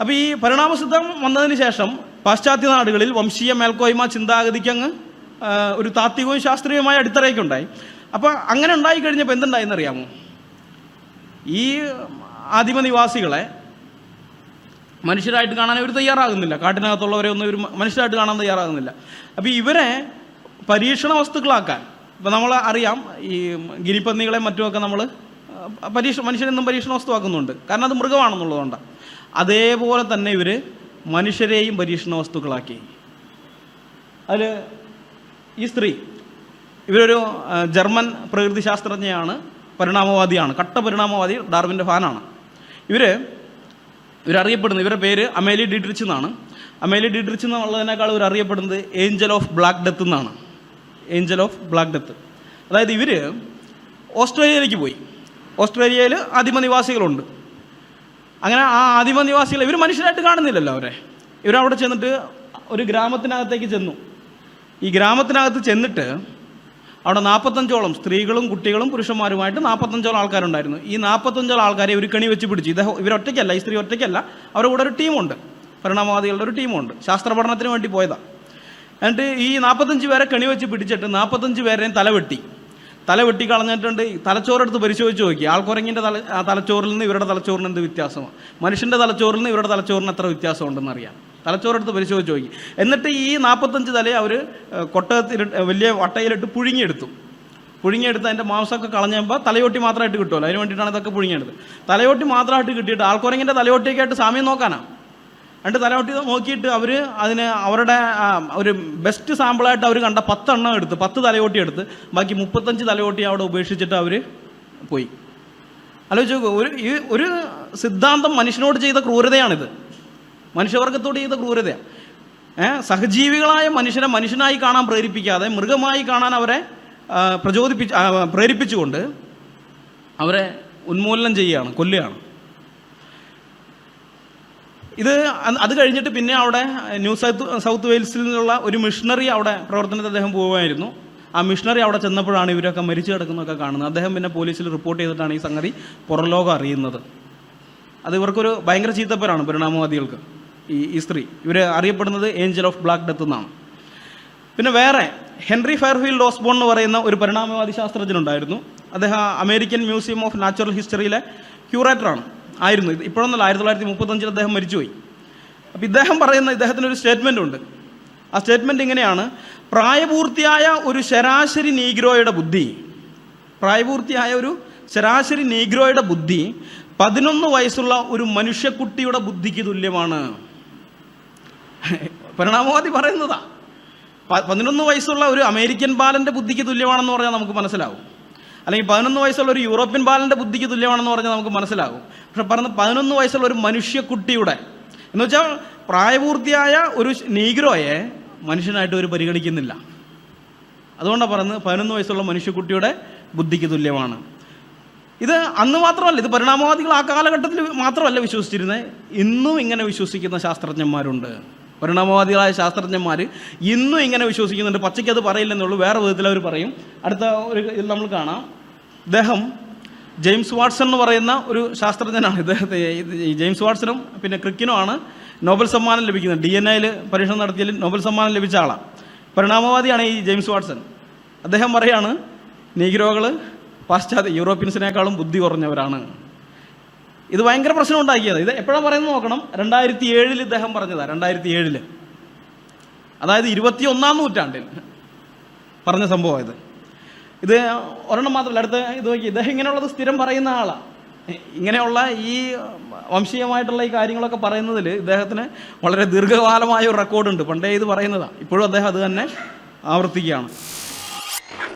അപ്പോൾ ഈ പരിണാമസിദ്ധം വന്നതിന് ശേഷം പാശ്ചാത്യ നാടുകളിൽ വംശീയ മേൽക്കോയ്മ ചിന്താഗതിക്ക് അങ്ങ് ഒരു താത്വികവും ശാസ്ത്രീയവുമായ അടിത്തറയൊക്കെ ഉണ്ടായി അപ്പോൾ അങ്ങനെ ഉണ്ടായി കഴിഞ്ഞപ്പോൾ എന്തുണ്ടായിന്ന് അറിയാമോ? ഈ ആദിമ നിവാസികളെ മനുഷ്യരായിട്ട് കാണാൻ ഇവർ തയ്യാറാകുന്നില്ല. കാട്ടിനകത്തുള്ളവരെ ഒന്നും ഇവർ മനുഷ്യരായിട്ട് കാണാൻ തയ്യാറാകുന്നില്ല. അപ്പോൾ ഇവരെ പരീക്ഷണ വസ്തുക്കളാക്കാൻ ഇപ്പം നമ്മൾ അറിയാം ഈ ഗിരിപ്പന്നികളെ മറ്റുമൊക്കെ നമ്മൾ പരീക്ഷ മനുഷ്യരെന്നും പരീക്ഷണ വസ്തുവാക്കുന്നുണ്ട്. കാരണം അത് മൃഗമാണെന്നുള്ളതുകൊണ്ടാണ് അതേപോലെ തന്നെ ഇവർ മനുഷ്യരെയും പരീക്ഷണ വസ്തുക്കളാക്കി. അതിൽ ഈ സ്ത്രീ ഇവരൊരു ജർമ്മൻ പ്രകൃതി ശാസ്ത്രജ്ഞയാണ് പരിണാമവാദിയാണ് കട്ട പരിണാമവാദി ഡാർവിന്റെ ഫാനാണ്. ഇവർ ഇവരറിയപ്പെടുന്നത് ഇവരുടെ പേര് അമേലി ഡിഡ്രിച്ച് എന്നാണ്. അമേലി ഡിഡ്രിച്ച് എന്നുള്ളതിനേക്കാൾ ഇവർ അറിയപ്പെടുന്നത് ഏഞ്ചൽ ഓഫ് ബ്ലാക്ക് ഡെത്ത് എന്നാണ്. Angel of black death. അതായത് ഇവർ ഓസ്ട്രേലിയയിലേക്ക് പോയി. ഓസ്ട്രേലിയയിൽ ആദിമ നിവാസികളുണ്ട് അങ്ങനെ ആ ആദിമ നിവാസികൾ ഇവർ മനുഷ്യരായിട്ട് കാണുന്നില്ലല്ലോ അവരെ. ഇവരവിടെ ചെന്നിട്ട് ഒരു ഗ്രാമത്തിനകത്തേക്ക് ചെന്നു. ഈ ഗ്രാമത്തിനകത്ത് ചെന്നിട്ട് അവിടെ നാൽപ്പത്തഞ്ചോളം സ്ത്രീകളും കുട്ടികളും പുരുഷന്മാരുമായിട്ട് നാൽപ്പത്തഞ്ചോളം ആൾക്കാരുണ്ടായിരുന്നു. ഈ നാൽപ്പത്തഞ്ചോളം ആൾക്കാരെ ഒരു കണി വെച്ച് പിടിച്ചു. ഇദ്ദേഹം ഇവരൊറ്റയ്ക്കല്ല ഈ സ്ത്രീ ഒറ്റയ്ക്കല്ല. അവരുടെ കൂടെ ഒരു ടീമുണ്ട്. പരിണാമവാദികളുടെ ഒരു ടീമുണ്ട്. ശാസ്ത്ര പഠനത്തിന് വേണ്ടി പോയതാണ് എന്നിട്ട് ഈ നാൽപ്പത്തഞ്ച് പേരെ കണി വെച്ച് പിടിച്ചിട്ട് നാൽപ്പത്തഞ്ച് പേരെയും തലവെട്ടി. തലവെട്ടി കളഞ്ഞിട്ടുണ്ട്. ഈ തലച്ചോറെടുത്ത് പരിശോധിച്ച് നോക്കി ആൾക്കുരങ്ങിന്റെ തല തലച്ചോറിൽ നിന്ന് ഇവരുടെ തലച്ചോറിന് എന്ത് വ്യത്യാസമാണ് മനുഷ്യന്റെ തലച്ചോറിൽ നിന്ന് ഇവരുടെ തലച്ചോറിന് എത്ര വ്യത്യാസമുണ്ടെന്ന് അറിയാം. തലച്ചോറെടുത്ത് പരിശോധിച്ച് നോക്കി. എന്നിട്ട് ഈ നാൽപ്പത്തഞ്ച് തലയെ അവർ കൊട്ടകത്തിൽ വലിയ വട്ടയിലിട്ട് പുഴുങ്ങിയെടുത്തു. പുഴുങ്ങിയെടുത്ത് അതിന്റെ മാംസമൊക്കെ കളഞ്ഞപ്പോൾ തലയോട്ടി മാത്രമായിട്ട് കിട്ടുമല്ലോ. അതിന് വേണ്ടിയിട്ടാണ് ഇതൊക്കെ പുഴുങ്ങിയെടുത്ത് തലയോട്ടി മാത്രമായിട്ട് കിട്ടിയിട്ട് ആൾക്കുരങ്ങിന്റെ തലയോട്ടിയൊക്കെ ആയിട്ട് സാമ്യം നോക്കാനാണ് എന്നിട്ട് തലയോട്ടി നോക്കിയിട്ട് അവർ അതിന് അവരുടെ ഒരു ബെസ്റ്റ് സാമ്പിളായിട്ട് അവർ കണ്ട പത്തെണ്ണം എടുത്ത് പത്ത് തലയോട്ടി എടുത്ത് ബാക്കി മുപ്പത്തഞ്ച് തലയോട്ടി അവിടെ ഉപേക്ഷിച്ചിട്ട് അവർ പോയി. ആലോചിച്ച് നോക്കൂ ഒരു ഈ ഒരു സിദ്ധാന്തം മനുഷ്യനോട് ചെയ്ത ക്രൂരതയാണിത്. മനുഷ്യവർഗത്തോട് ചെയ്ത ക്രൂരതയാണ് സഹജീവികളായ മനുഷ്യനെ മനുഷ്യനായി കാണാൻ പ്രേരിപ്പിക്കാതെ മൃഗമായി കാണാൻ അവരെ പ്രചോദിപ്പിച്ച് പ്രേരിപ്പിച്ചുകൊണ്ട് അവരെ ഉന്മൂലനം ചെയ്യുകയാണ് കൊല്ലുകയാണ്. ഇത് അത് കഴിഞ്ഞിട്ട് പിന്നെ അവിടെ ന്യൂ സൗത്ത് സൗത്ത് വെയിൽസിൽ നിന്നുള്ള ഒരു മിഷണറി അവിടെ പ്രവർത്തനത്തിൽ അദ്ദേഹം പോവുമായിരുന്നു. ആ മിഷണറി അവിടെ ചെന്നപ്പോഴാണ് ഇവരൊക്കെ മരിച്ചു കിടക്കുന്നതൊക്കെ കാണുന്നത്. അദ്ദേഹം പിന്നെ പോലീസിൽ റിപ്പോർട്ട് ചെയ്തിട്ടാണ് ഈ സംഗതി പുറലോകം അറിയുന്നത്. അത് ഇവർക്കൊരു ഭയങ്കര ചീത്തപ്പേരാണ് പരിണാമവാദികൾക്ക്. ഈ ഈ സ്ത്രീ. ഇവർ അറിയപ്പെടുന്നത് ഏഞ്ചൽ ഓഫ് ബ്ലാക്ക് ഡെത്ത് എന്നാണ്. പിന്നെ വേറെ ഹെൻറി ഫയർഫീൽഡ് ഓസ്ബോൺ എന്ന് പറയുന്ന ഒരു പരിണാമവാദി ശാസ്ത്രജ്ഞനുണ്ടായിരുന്നു. അദ്ദേഹം അമേരിക്കൻ മ്യൂസിയം ഓഫ് നാച്ചുറൽ ഹിസ്റ്ററിയിലെ ക്യൂറേറ്ററാണ്. ആയിരുന്നു. ഇപ്പോഴൊന്നല്ല ആയിരത്തി തൊള്ളായിരത്തി മുപ്പത്തഞ്ചിൽ അദ്ദേഹം മരിച്ചുപോയി. അപ്പോൾ ഇദ്ദേഹം പറയുന്ന ഇദ്ദേഹത്തിന് ഒരു സ്റ്റേറ്റ്മെന്റ് ഉണ്ട് ആ സ്റ്റേറ്റ്മെന്റ് ഇങ്ങനെയാണ്. പ്രായപൂർത്തിയായ ഒരു ശരാശരി നീഗ്രോയുടെ ബുദ്ധി പ്രായപൂർത്തിയായ ഒരു ശരാശരി നീഗ്രോയുടെ ബുദ്ധി പതിനൊന്ന് വയസ്സുള്ള ഒരു മനുഷ്യക്കുട്ടിയുടെ ബുദ്ധിക്ക് തുല്യമാണ്. പരിണാമവാദി പറയുന്നതാ. പതിനൊന്ന് വയസ്സുള്ള ഒരു അമേരിക്കൻ ബാലന്റെ ബുദ്ധിക്ക് തുല്യമാണെന്ന് പറഞ്ഞാൽ നമുക്ക് മനസ്സിലാവും. അല്ലെങ്കിൽ പതിനൊന്ന് വയസ്സുള്ള ഒരു യൂറോപ്യൻ ബാലന്റെ ബുദ്ധിക്ക് തുല്യമാണെന്ന് പറഞ്ഞാൽ നമുക്ക് മനസ്സിലാകും. പക്ഷെ പറഞ്ഞ പതിനൊന്ന് വയസ്സുള്ള ഒരു മനുഷ്യക്കുട്ടിയുടെ എന്ന് വെച്ചാൽ പ്രായപൂർത്തിയായ ഒരു നീഗ്രോയെ മനുഷ്യനായിട്ട് ഒരു പരിഗണിക്കുന്നില്ല. അതുകൊണ്ടാണ് പറയുന്നത് പതിനൊന്ന് വയസ്സുള്ള മനുഷ്യക്കുട്ടിയുടെ ബുദ്ധിക്ക് തുല്യമാണ്. ഇത് അന്ന് മാത്രമല്ല ഇത് പരിണാമവാദികൾ ആ കാലഘട്ടത്തിൽ മാത്രമല്ല വിശ്വസിച്ചിരുന്നത്. ഇന്നും ഇങ്ങനെ വിശ്വസിക്കുന്ന ശാസ്ത്രജ്ഞന്മാരുണ്ട്. പരിണാമവാദികളായ ശാസ്ത്രജ്ഞന്മാർ ഇന്നും ഇങ്ങനെ വിശ്വസിക്കുന്നുണ്ട്. പച്ചയ്ക്ക് അത് പറയില്ലെന്നുള്ളൂ. വേറെ വിധത്തിൽ അവർ പറയും. അടുത്ത ഒരു ഇതിൽ നമ്മൾ കാണാം. ഇദ്ദേഹം ജെയിംസ് വാട്സൺ എന്ന് പറയുന്ന ഒരു ശാസ്ത്രജ്ഞനാണ്. ഇദ്ദേഹത്തെ ജെയിംസ് വാട്സണും പിന്നെ ക്രിക്കിനുമാണ് നോബൽ സമ്മാനം ലഭിക്കുന്നത്. ഡി എൻ എയിൽ പരീക്ഷണം നടത്തിയതിൽ നോബൽ സമ്മാനം ലഭിച്ച ആളാണ് പരിണാമവാദിയാണ് ഈ ജെയിംസ് വാട്സൺ. അദ്ദേഹം പറയാണ് നീഗ്രോകൾ പാശ്ചാത്യ യൂറോപ്യൻസിനേക്കാളും ബുദ്ധി കുറഞ്ഞവരാണ്. ഇത് ഭയങ്കര പ്രശ്നം ഉണ്ടാക്കിയത്. ഇത് എപ്പോഴാണ് പറയുന്നത് നോക്കണം? രണ്ടായിരത്തി ഏഴിൽ ഇദ്ദേഹം പറഞ്ഞതാ രണ്ടായിരത്തി ഏഴിൽ അതായത് ഇരുപത്തി ഒന്നാം നൂറ്റാണ്ടിൽ പറഞ്ഞ സംഭവം ഇത് ഇത് ഒരെണ്ണം മാത്രമല്ല അടുത്ത് ഇത് നോക്കി. ഇദ്ദേഹം ഇങ്ങനെയുള്ളത് സ്ഥിരം പറയുന്ന ആളാണ് ഇങ്ങനെയുള്ള ഈ വംശീയമായിട്ടുള്ള ഈ കാര്യങ്ങളൊക്കെ പറയുന്നതിൽ ഇദ്ദേഹത്തിന് വളരെ ദീർഘകാലമായ ഒരു റെക്കോർഡുണ്ട്. പണ്ടേ ഇത് പറയുന്നതാണ് ഇപ്പോഴും അദ്ദേഹം അത് തന്നെ ആവർത്തിക്കുകയാണ്.